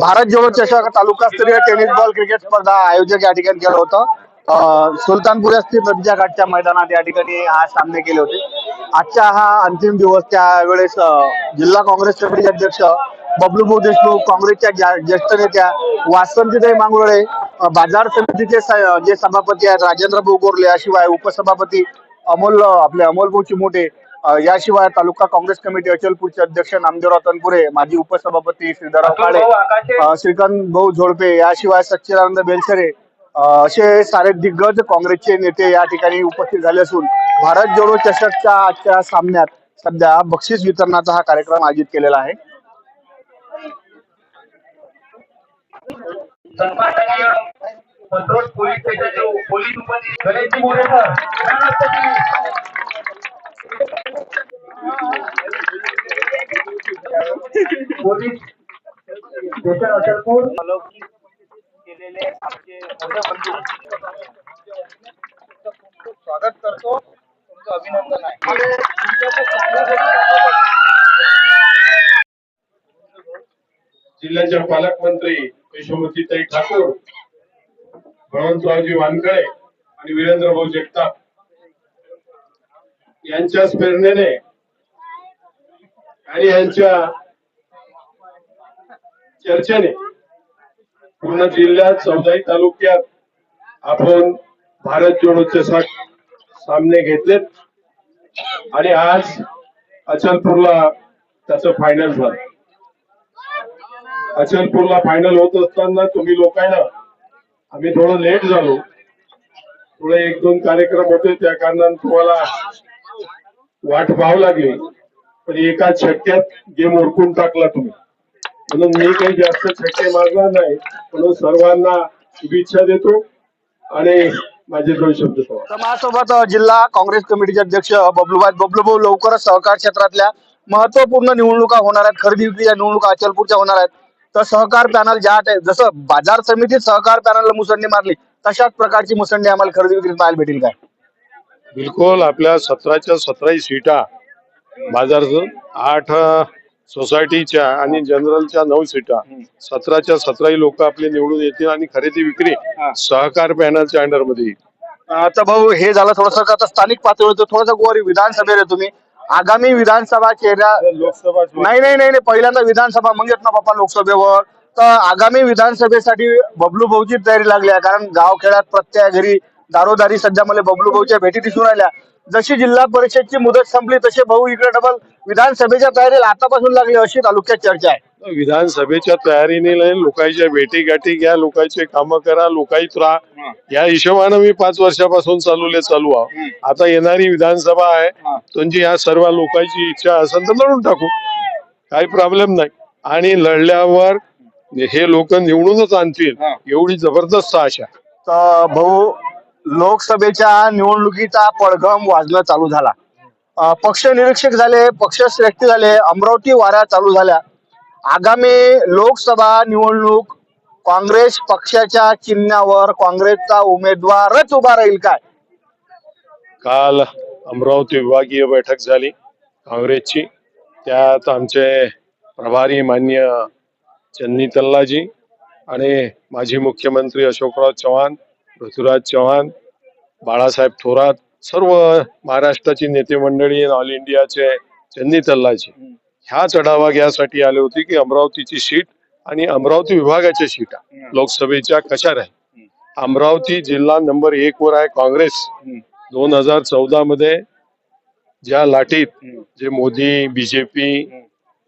भारत जोडो चषक तालुकास्तरीय tennis ball cricket स्पर्धा आयोजक या ठिकाणी केलं होतं. सुलतानपूर मैदानात या ठिकाणी हा सामने केले होते. आजचा हा अंतिम दिवस त्यावेळेस जिल्हा काँग्रेस कमिटीचे अध्यक्ष बबलूभाऊ देशमुख काँग्रेसच्या ज्येष्ठ नेत्या वासंतीताई मांगुळे बाजार समितीचे जे सभापती आहेत राजेंद्र भाऊ गोरले याशिवाय उपसभापती अमोल आपले अमोल भाऊ चिमोटे अं, याशिवाय तालुका काँग्रेस कमिटी अचलपूरचे अध्यक्ष नामदेवराव तनपुरे माजी उपसभापती श्रीधरराव काळे श्रीकांत भाऊ झोडपे याशिवाय सच्चिदानंद बेलसरे असे सारे दिग्गज काँग्रेसचे नेते या ठिकाणी उपस्थित झाले असून भारत जोडो चषकच्या आजच्या सामन्यात सध्या बक्षीस वितरणाचा हा कार्यक्रम आयोजित केलेला आहे. पत्रोड पोलीस स्टेशनचे पोलीस उपनिरीक्षक Ganeshji More sir police station Achalpur. केलेले आमचे स्वागत करतो. तुमचं अभिनंदन आहे. जिल्ह्याच्या पालकमंत्री यशोमतीताई ठाकूर बळवंतरावजी वानखळे आणि वीरेंद्र भाऊ जगताप यांच्याच प्रेरणेने आणि यांच्या चर्चेने पूर्ण जिल्ह्यात चौदाही तालुक्यात आपण भारत जोडोचे सामने घेतलेत. आणि आज अचलपूरला त्याचं फायनल झालं. अचलपूरला फायनल होत असताना तुम्ही लोकांना आम्ही थोडं लेट झालो. थोडे एक दोन कार्यक्रम होते त्या कारणाने तुम्हाला वाट पाहावं लागली. पण एका छक्क्यात गेम ओळखून टाकला तुम्ही. म्हणून मी काही जास्त छक्के मारणार नाही म्हणून सर्वांना शुभेच्छा देतो आणि माझे दोन शब्द तर जिल्हा काँग्रेस कमिटीचे अध्यक्ष बबलूबाई बबलूभाऊ लवकरच सहकार क्षेत्रातल्या महत्त्वपूर्ण निवडणुका होणार आहेत. खरेदी विक्रीच्या निवडणुका अचलपूरच्या होणार आहेत. तर सहकार पॅनल ज्या जसं बाजार समितीत सहकार पॅनलला मुसंडी मारली तशाच प्रकारची मुसंडी आम्हाला खरेदी विक्रीत पाहायला भेटेल काय? बिलकुल आपल्या सतराच्या सतराही सीटा बाजार आठ सोसायटीच्या आणि जनरलच्या नऊ सीटा. सतराच्या सतराही लोक आपले निवडून येतील आणि खरेदी विक्री सहकार पॅनलच्या अंडरमध्ये येईल. अ, तर भाऊ हे झालं थोडस आता स्थानिक पातळीवर थोडस गोवारी विधानसभेवर आहे तुम्ही. आगामी विधानसभा लोकसभा नाही नाही नाही नाही. पहिल्यांदा विधानसभा मग येत ना बाप्पा लोकसभेवर. तर आगामी विधानसभेसाठी बबलू भाऊची तयारी लागली आहे कारण गावखेड्यात प्रत्येक घरी दारोदारी सध्या मला बबलू भाऊच्या भेटी दिसून राहिल्या. जशी जिल्हा परिषदची मुदत संपली तसे भाऊ इकडे डबल विधानसभेच्या तयारीला आतापासून लागली अशी तालुक्यात चर्चा आहे. विधानसभेच्या तयारीने लोकांच्या भेटी गाठी घ्या लोकांचे कामं करा लोकांत राहा. या हिशोबानं मी पाच वर्षापासून चालवले चालू आहो. आता येणारी विधानसभा आहे. तुमची या सर्व लोकांची इच्छा असेल तर लढून टाकू. काही प्रॉब्लेम नाही. आणि लढल्यावर हे लोक निवडूनच आणतील. एवढी जबरदस्त आशा. भाऊ लोकसभेच्या निवडणुकीचा पडघम वाजणं चालू झाला. पक्ष निरीक्षक झाले पक्ष श्रेष्ठी झाले अमरावती वाऱ्या चालू झाल्या. आगामी लोकसभा निवडणूक काँग्रेस पक्षाच्या चिन्हावर काँग्रेसचा उमेदवारच उभा राहील काय? काल अमरावती विभागीय बैठक झाली काँग्रेसची. त्यात आमचे प्रभारी मान्य चन्नी तल्लाजी आणि माजी मुख्यमंत्री अशोकराव चव्हाण पृथ्वीराज चव्हाण बाळासाहेब थोरात सर्व महाराष्ट्राची नेते मंडळी ऑल इंडियाचे चन्नी तल्लाजी ह्या चढावा घ्यासाठी आले होते की अमरावतीची सीट आणि अमरावती विभागाच्या सीटा लोकसभेच्या कशा राहील? अमरावती जिल्हा नंबर एक वर आहे काँग्रेस. दोन हजार चौदा मध्ये ज्या लाटीत जे मोदी बीजेपी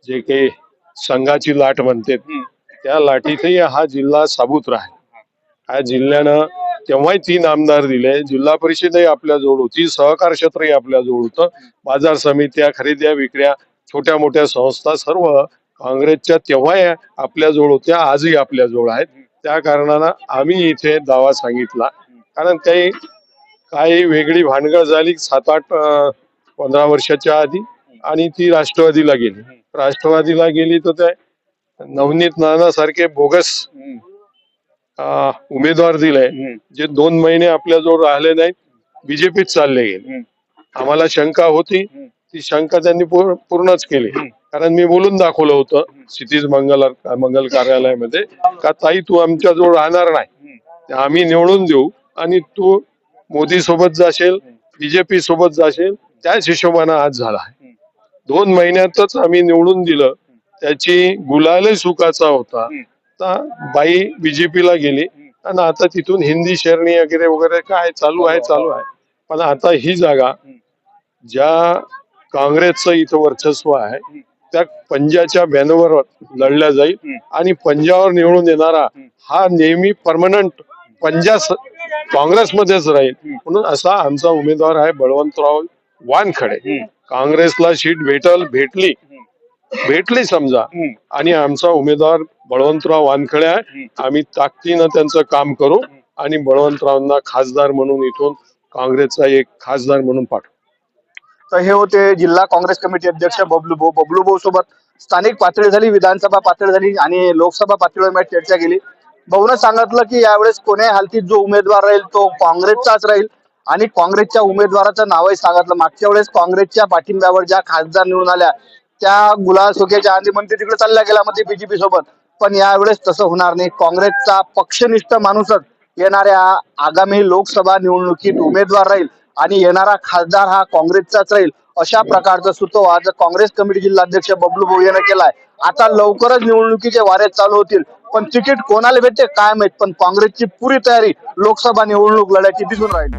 जे काही संघाची लाट म्हणते त्या लाटीतही हा जिल्हा साबूत राहील. ह्या जिल्ह्यानं तेव्हाही तीन आमदार दिले. जिल्हा परिषदही आपल्या जवळ होती. सहकार क्षेत्रही आपल्या जवळ होतं. बाजार समित्या खरेद्या विक्र्या छोट्या मोठ्या संस्था सर्व काँग्रेसच्या तेव्हाही आपल्या जवळ होत्या. आजही आपल्या जवळ आहेत. त्या कारणानं आम्ही इथे दावा सांगितला. कारण काही काही वेगळी भानगड झाली सात आठ पंधरा वर्षाच्या आधी आणि ती राष्ट्रवादीला गेली. राष्ट्रवादीला गेली तर ते नवनीत नाना सारखे बोगस उमेदवार दिले जे दोन महिने आपल्या जवळ राहिले नाहीत बीजेपीत चालले गेले. आम्हाला शंका होती. ती शंका त्यांनी पूर- पूर्णच केली. कारण मी बोलून दाखवलं होतं क्षितिज मंगल मंगल कार्यालयामध्ये का ताई तू आमच्या जवळ राहणार नाही. आम्ही निवडून देऊ आणि तू मोदी सोबत जाशील बीजेपी सोबत जाशील त्याच हिशोबानं आज झाला आहे. दोन महिन्यातच आम्ही निवडून दिलं. त्याची गुलाल सुखाचा होता. आता बाई बीजेपीला गेली आणि आता तिथून हिंदी शेरणी वगैरे वगैरे काय चालू आहे चालू आहे. पण आता ही जागा ज्या काँग्रेसचं इथं वर्चस्व आहे त्या पंजाच्या बॅनरवर लढल्या जाईल आणि पंजावर निवडून येणारा हा नेहमी परमनंट पंजा काँग्रेसमध्येच राहील. म्हणून असा आमचा उमेदवार आहे बळवंतराव वानखडे. काँग्रेसला सीट भेटल भेटली. भेटली समजा. आणि आमचा उमेदवार बळवंतराव वानखडे आहे. आम्ही ताकदीनं त्यांचं काम करू आणि बळवंतरावांना खासदार म्हणून इथून काँग्रेसचा एक खासदार म्हणून पाठवू. तर हे होते जिल्हा काँग्रेस कमिटी अध्यक्ष बबलू भाऊ. बबलू भाऊ सोबत स्थानिक पातळी झाली विधानसभा पातळी झाली आणि लोकसभा पातळीवर मी चर्चा केली. भाऊनं सांगितलं की यावेळेस कोण्याही हालतीत जो उमेदवार राहील तो काँग्रेसचाच राहील आणि काँग्रेसच्या उमेदवाराचं नावही सांगितलं. मागच्या वेळेस काँग्रेसच्या पाठिंब्यावर ज्या खासदार निवडून आल्या त्या गुलाल सुखेच्या आधी म्हणते तिकडे चालल्या मग मध्ये बीजेपी सोबत. पण यावेळेस तसं होणार नाही. काँग्रेसचा पक्षनिष्ठ माणूसच येणाऱ्या आगामी लोकसभा निवडणुकीत उमेदवार राहील आणि येणारा खासदार हा काँग्रेसचाच राहील अशा प्रकारचा सुतोवाद आज काँग्रेस कमिटी जिल्हाध्यक्ष बबलू भाऊ यानं केलाय. आता लवकरच निवडणुकीचे वारे चालू होतील. पण तिकीट कोणाला भेटते काय माहीत? पण काँग्रेसची पुरी तयारी लोकसभा निवडणूक लढ्याची दिसून राहील.